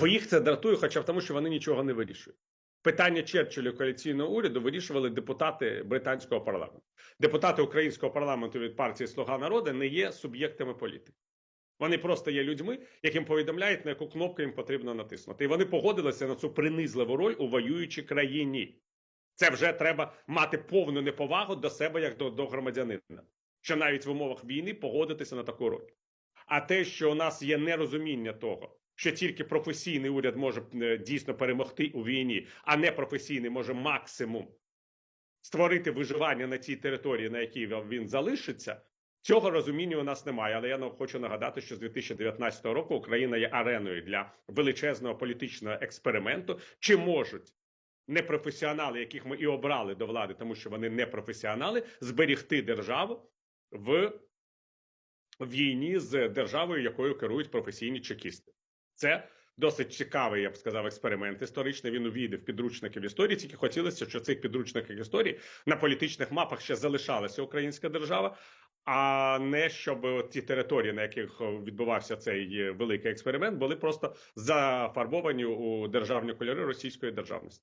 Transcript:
Бо їх це дратує, хоча б тому, що вони нічого не вирішують. Питання Черчиллю коаліційного уряду вирішували депутати британського парламенту. Депутати українського парламенту від партії Слуга народу не є суб'єктами політики. Вони просто є людьми, яким повідомляють, на яку кнопку їм потрібно натиснути. І вони погодилися на цю принизливу роль у воюючій країні. Це вже треба мати повну неповагу до себе як до, до громадянина, що навіть в умовах війни погодитися на таку роль. А те, що у нас є нерозуміння того, що тільки професійний уряд може е, дійсно перемогти у війні, а не професійний може максимум створити виживання на цій території, на якій він залишиться. Цього розуміння у нас немає, але я хочу нагадати, що з 2019 року Україна є ареною для величезного політичного експерименту. Чи можуть непрофесіонали, яких ми і обрали до влади, тому що вони не професіонали, зберігти державу в війні з державою, якою керують професійні чекісти? Це досить цікавий, я б сказав, експеримент історичний. Він увійде в підручники в історії. Тільки хотілося, що цих підручниках історії на політичних мапах ще залишалася українська держава, а не щоб ті території, на яких відбувався цей великий експеримент, були просто зафарбовані у державні кольори російської державності.